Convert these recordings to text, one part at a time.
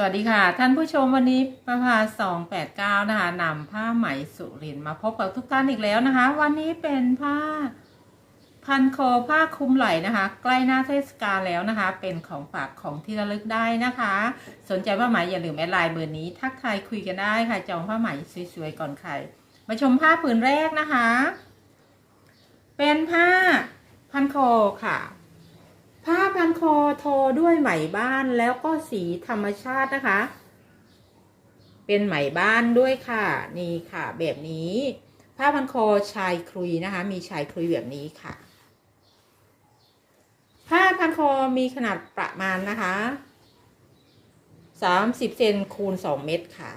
สวัสดีค่ะ ท่านผู้ชมวันนี้ประภาสองแปดเก้านะคะนำผ้าไหมสุรินมาพบกับทุกท่านอีกแล้วนะคะ วันนี้เป็นผ้าพันคอผ้าคลุมไหล่นะคะ ใกล้หน้าเทศกาลแล้วนะคะ เป็นของฝากของที่ระลึกได้นะคะ สนใจผ้าไหมอย่าลืมแอดไลน์เบอร์นี้ ทักทายคุยกันได้ค่ะจองผ้าไหมสวยๆก่อนใครมาชมผ้าผืนแรกนะคะ เป็นผ้าพันคอค่ะ ผ้าพันคอทอด้วยไหมบ้านแล้วก็สีธรรมชาตินะคะ เป็นไหมบ้านด้วยค่ะ นี่ค่ะ แบบนี้ ผ้าพันคอชายคลุยนะคะ มีชายคลุยแบบนี้ค่ะ ผ้าพันคอมีขนาดประมาณนะคะสามสิบเซนคูณสองเมตรค่ะ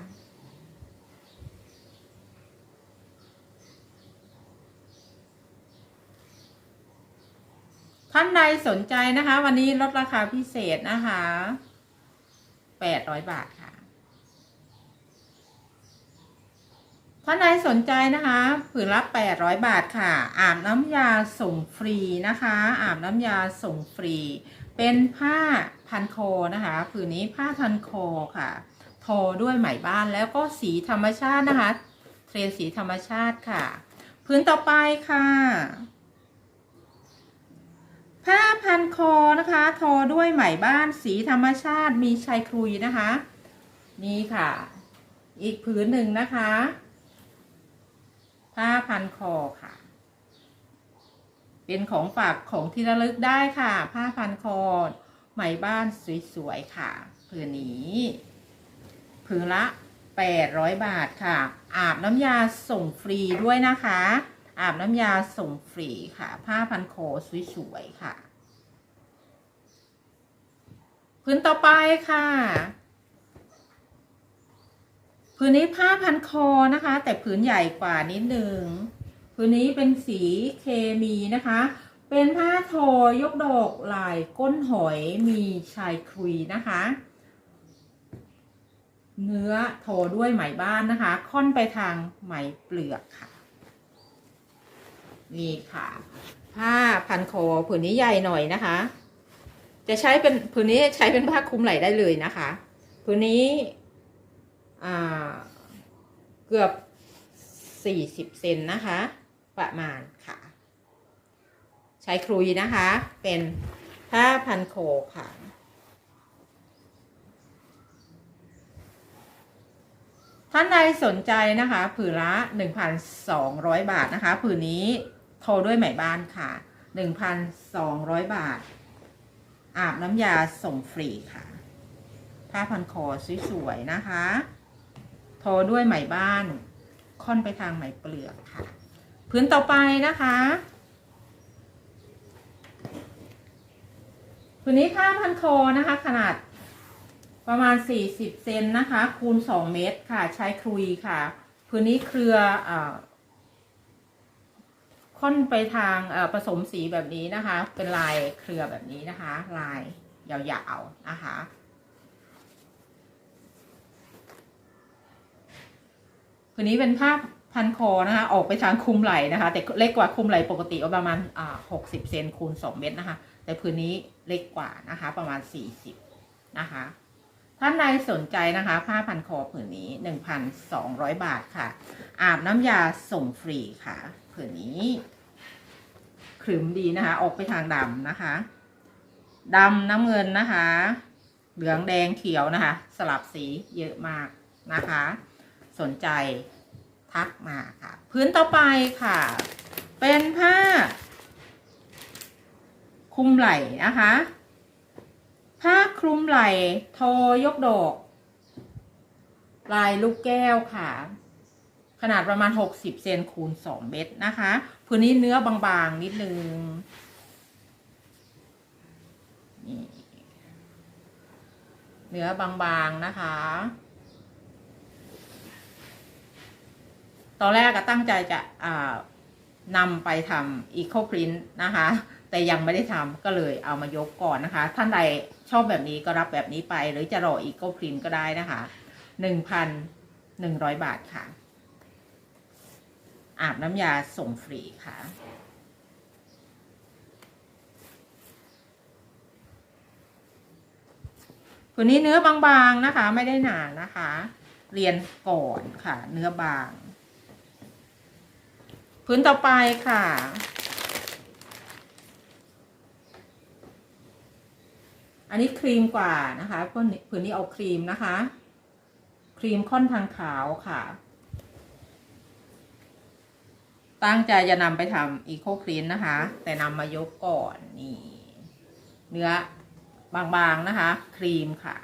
ท่านใดสนใจนะคะ วันนี้ลดราคาพิเศษนะคะแปดร้อยบาทค่ะ ท่านใดสนใจนะคะ ผืนละ800บาทค่ะ อาบน้ำยาส่งฟรีนะคะ อาบน้ำยาส่งฟรี เป็นผ้าพันคอนะคะ ผืนนี้ผ้าพันคอค่ะ ทอด้วยไหมบ้านแล้วก็สีธรรมชาตินะคะ เทรนสีธรรมชาติค่ะ พื้นต่อไปค่ะ ผ้าพันคอนะคะ ทอด้วยไหมบ้านสีธรรมชาติมีชายคลุยนะคะ นี่ค่ะ อีกผืนหนึ่งนะคะ ผ้าพันคอค่ะ เป็นของฝากของที่ระลึกได้ค่ะ ผ้าพันคอไหมบ้านสวยๆค่ะ ผืนนี้ผืนละ 800 บาทค่ะ อาบน้ำยาส่งฟรีด้วยนะคะ อาบน้ำยาส่งฟรีค่ะ ผ้าพันคอสวยๆค่ะ พื้นต่อไปค่ะ พื้นนี้ผ้าพันคอนะคะ แต่ผืนใหญ่กว่านิดนึงผืนนี้เป็นสีเคมีนะคะ เป็นผ้าทอยกดอกลายก้นหอยมีชายคุยนะคะเนื้อทอด้วยไหมบ้านนะคะ ค่อนไปทางไหมเปลือกค่ะ นี่ค่ะ ผ้าพันคอผืนนี้ใหญ่หน่อยนะคะ จะใช้เป็นผืนนี้ใช้เป็นผ้าคลุมไหล่ได้เลยนะคะผืนนี้เกือบสี่สิบเซนนะคะ ประมาณค่ะ ใช้คลุยนะคะ เป็นผ้าพันโคค่ะท่านใดสนใจนะคะ ผืนละ 1,200 บาทนะคะ ผืนนี้ โทรด้วยไหมบ้านค่ะ 1,200 บาท อาบน้ำยาส่งฟรีค่ะ ผ้าพันคอสวยๆนะคะ โทรด้วยไหมบ้าน ค่อนไปทางไหมเปลือกค่ะพื้นต่อไปนะคะพื้นนี้ผ้าพันคอนะคะ ขนาดประมาณ 40 เซนนะคะ คูณ 2 เมตรค่ะ ใช้คลุยค่ะ พื้นนี้เครืออ ค่อนไปทางผสมสีแบบนี้นะคะ เป็นลายเครือแบบนี้นะคะ ลายยาวๆนะคะผืนนี้เป็นผ้าพันคอนะคะ ออกไปทางคุมไหล่นะคะ แต่เล็กกว่าคุมไหล่ปกติประมาณอ่าหกสิบเซนคูณสองเมตรนะคะ แต่ผืนนี้เล็กกว่านะคะ ประมาณสี่สิบนะคะท่านใดสนใจนะคะ ผ้าพันคอผืนนี้หนึ่งพัสอร้อยบาทค่ะ อาบน้ำยาส่งฟรีค่ะ ผืนนี้ขรึมดีนะคะ ออกไปทางดำนะคะดำน้ำเงินนะคะ เหลืองแดงเขียวนะคะ สลับสีเยอะมากนะคะ สนใจทักมาค่ะ พื้นต่อไปค่ะ เป็นผ้า คลุมไหล่นะคะ ผ้าคลุมไหล่โทยกดอก ลายลูกแก้วค่ะ ขนาดประมาณ 60 เซนคูณ 2 เมตรนะคะ พื้นนี้เนื้อบางๆ นิดนึงนี่เนื้อบางๆ นะคะ ตอนแรกก็ตั้งใจจะอ่านำไปทำอีโคพรินต์นะคะ แต่ยังไม่ได้ทำก็เลยเอามายกก่อนนะคะ ท่านใดชอบแบบนี้ก็รับแบบนี้ไป หรือจะรออีโคพรินต์ก็ได้นะคะหนึ่งพันหนึ่งร้อยบาทค่ะ อาบน้ำยาส่งฟรีค่ะผืนนี้เนื้อบางๆนะคะ ไม่ได้หนานะคะ เรียนก่อนค่ะ เนื้อบาง พื้นต่อไปค่ะอันนี้ครีมกว่านะคะผืนนี้ผืนนี้เอาครีมนะคะ ครีมค่อนทางขาวค่ะ ตั้งใจจะนำไปทำอีโคคลีนนะคะ แต่นำมายกก่อนนี่เนื้อบางๆนะคะ ครีมค่ะ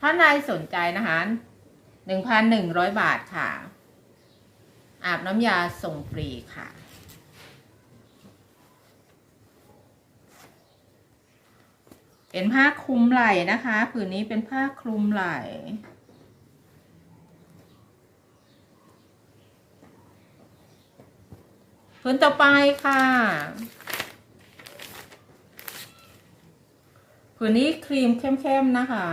ถ้าใครสนใจนะคะหนึ่งพันหนึ่งร้อยบาทค่ะ อาบน้ำยาส่งฟรีค่ะ เป็นผ้าคลุมไหล่นะคะ ผืนนี้เป็นผ้าคลุมไหล่ ผืนต่อไปค่ะผืนนี้ครีมเข้มๆนะคะ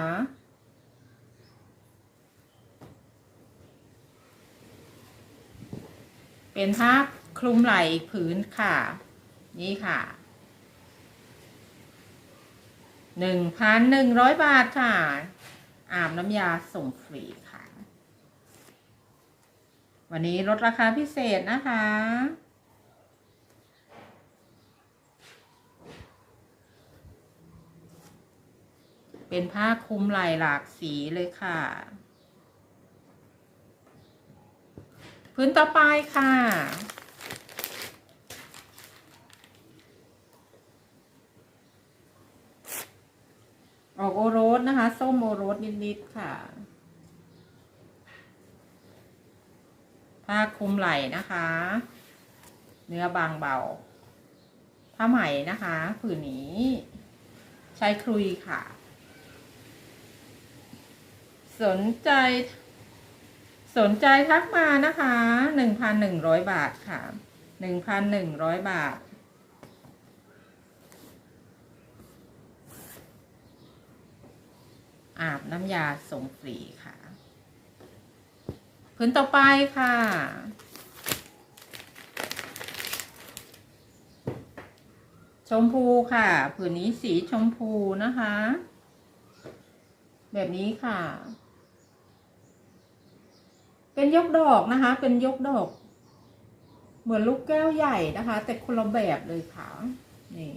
เป็นผ้าคลุมไหล่ผืนค่ะ นี่ค่ะหนึ่งพันหนึ่งร้อยบาทค่ะ อาบน้ำยาส่งฟรีค่ะ วันนี้ลดราคาพิเศษนะคะ เป็นผ้าคลุมไหล่หลากสีเลยค่ะ พื้นต่อไปค่ะ ออกโอโรสนะคะ ส้มโอโรสนิดๆค่ะ ผ้าคลุมไหล่นะคะ เนื้อบางเบาผ้าไหมนะคะ ผืนนี้ ใช้คลุยค่ะ สนใจ สนใจทักมานะคะหนึ่งพันหนึ่งร้อยบาทค่ะหนึ่งพันหนึ่งร้อยบาท อาบน้ำยาส่งฟรีค่ะพื้นต่อไปค่ะ ชมพูค่ะผืนนี้สีชมพูนะคะ แบบนี้ค่ะ เป็นยกดอกนะคะ เป็นยกดอก เหมือนลูกแก้วใหญ่นะคะ แต่คนละแบบเลยค่ะนี่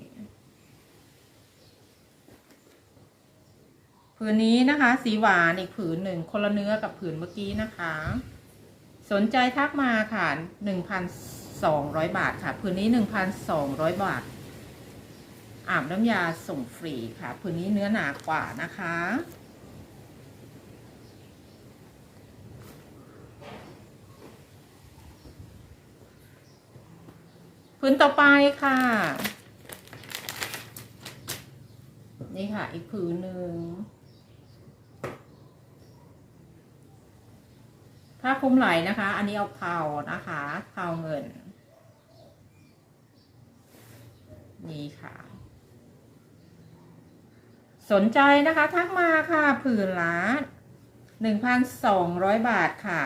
ผืนนี้นะคะ สีหวานอีกผืนหนึ่งคนละเนื้อกับผืนเมื่อกี้นะคะ สนใจทักมาค่ะหนึ่งพันสองร้อยบาทค่ะ ผืนนี้หนึ่งพันสองร้อยบาทอาบน้ำยาส่งฟรีค่ะ ผืนนี้เนื้อหนากว่านะคะ ผืนต่อไปค่ะ นี่ค่ะ อีกผืนหนึ่งผ้าคลุมไหลนะคะ อันนี้เอาเทานะคะเทาเงิน นี่ค่ะ สนใจนะคะ ทักมาค่ะ ผืนละหนึ่งพันสองร้อยบาทค่ะ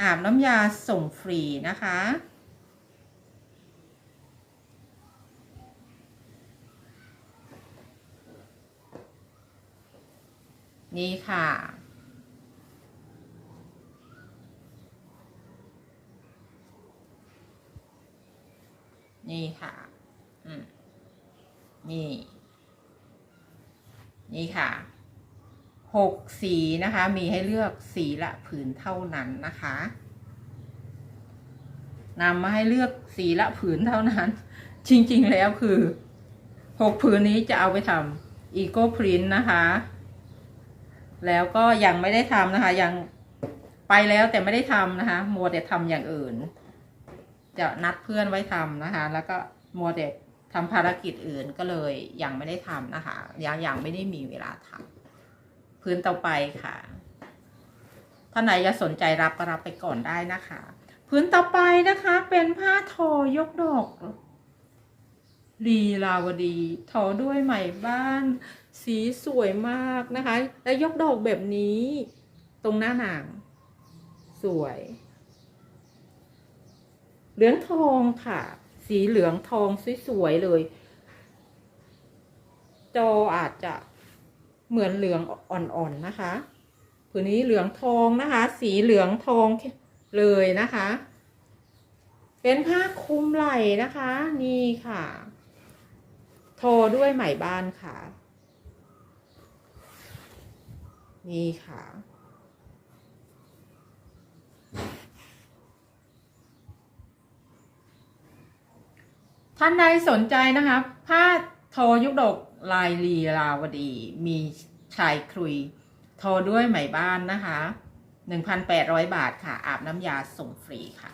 อาบน้ำยาส่งฟรีนะคะ นี่ค่ะ นี่ค่ะ อืม นี่ นี่ค่ะ หกสีนะคะ มีให้เลือกสีละผืนเท่านั้นนะคะนำมาให้เลือกสีละผืนเท่านั้น จริงๆแล้วคือหกผืนนี้จะเอาไปทำอีโก้พรินนะคะ แล้วก็ยังไม่ได้ทำนะคะ ยังไปแล้วแต่ไม่ได้ทำนะคะมัวแต่ทำอย่างอื่น จะนัดเพื่อนไว้ทำนะคะ แล้วก็มัวแต่ทำภารกิจอื่นก็เลยยังไม่ได้ทำนะคะ ยังยังไม่ได้มีเวลาทำพื้นต่อไปค่ะท่านไหนจะสนใจรับก็รับไปก่อนได้นะคะ พื้นต่อไปนะคะเป็นผ้าทอยกดอกลีลาวดี ทอด้วยไหมบ้าน สีสวยมากนะคะ และยกดอกแบบนี้ ตรงหน้าหนัง สวย เหลืองทองค่ะ สีเหลืองทองสวยๆเลย จออาจจะเหมือนเหลืองอ่อนๆนะคะผืนนี้เหลืองทองนะคะ สีเหลืองทองเลยนะคะ เป็นผ้าคลุมไหล่นะคะ นี่ค่ะ ทอด้วยไหมบ้านค่ะ นี่ค่ะ ท่านใดสนใจนะคะผ้าทอยุกดกลายลีลาวดี มีชายครุย ทอด้วยไหมบ้านนะคะ 1,800 บาทค่ะ อาบน้ำยาส่งฟรีค่ะ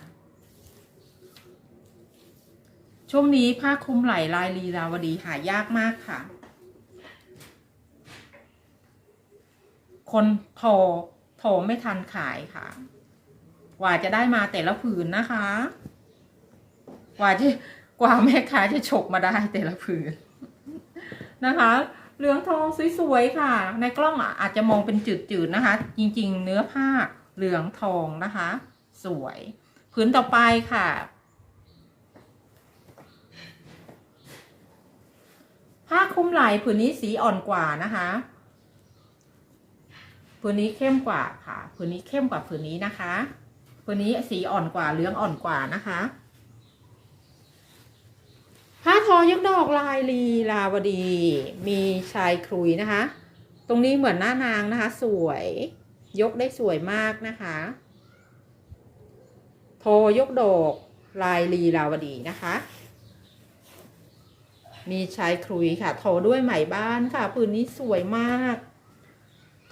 ช่วงนี้ผ้าคลุมไหล่ลายลีลาวดีหายากมากค่ะ คนโทรโทรไม่ทันขายค่ะ กว่าจะได้มาแต่ละผืนนะคะ กว่าจะกว่าแม่ค้าจะฉกมาได้แต่ละผืนนะคะ เหลืองทองสวยๆค่ะ ในกล้องอาจจะมองเป็นจืดๆนะคะ จริงๆ เนื้อผ้าเหลืองทองนะคะ สวยผืนต่อไปค่ะผ้าคลุมไหล่ผืนนี้สีอ่อนกว่านะคะ ผืนนี้เข้มกว่าค่ะ ผืนนี้เข้มกว่าผืนนี้นะคะ ผืนนี้สีอ่อนกว่าเหลืองอ่อนกว่านะคะผ้าทอยักดอกลายลีลาวดี มีชายครุยนะคะ ตรงนี้เหมือนหน้านางนะคะ สวย ยกได้สวยมากนะคะ โทยกดอกลายลีลาวดีนะคะ มีชายครุยค่ะ โทด้วยไหมบ้านค่ะผืนนี้สวยมาก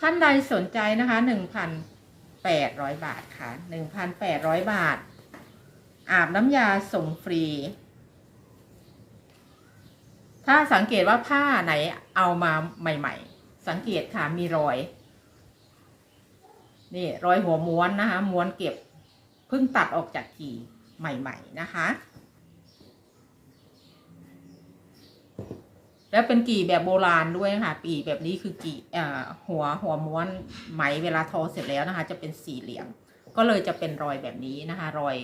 ท่านใดสนใจนะคะหนึ่งพันแปดร้อยบาทค่ะหนึ่งพันแปดร้อยบาท อาบน้ำยาส่งฟรี ถ้าสังเกตว่าผ้าไหนเอามาใหม่ ๆ สังเกตค่ะมีรอย นี่รอยหัวม้วนนะคะ ม้วนเก็บเพิ่งตัดออกจากกี่ใหม่ ๆ นะคะ แล้วเป็นกี่แบบโบราณด้วยค่ะปีแบบนี้คือกี่หัวหัวม้วนไหมเวลาทอเสร็จแล้วนะคะ จะเป็นสี่เหลี่ยม ก็เลยจะเป็นรอยแบบนี้นะคะ รอย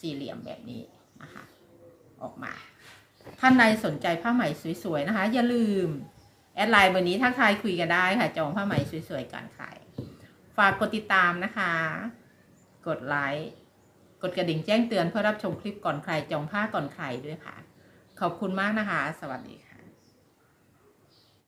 สี่เหลี่ยมแบบนี้นะคะ ออกมา ท่านใดสนใจผ้าไหมสวยๆนะคะ อย่าลืมแอดไลน์เบอร์นี้ทักทายคุยกันได้ค่ะจองผ้าไหมสวยๆการขายฝากกดติดตามนะคะ กดไลค์กดกระดิ่งแจ้งเตือนเพื่อรับชมคลิปก่อนใครจองผ้าก่อนใครด้วยค่ะ ขอบคุณมากนะคะ สวัสดีค่ะ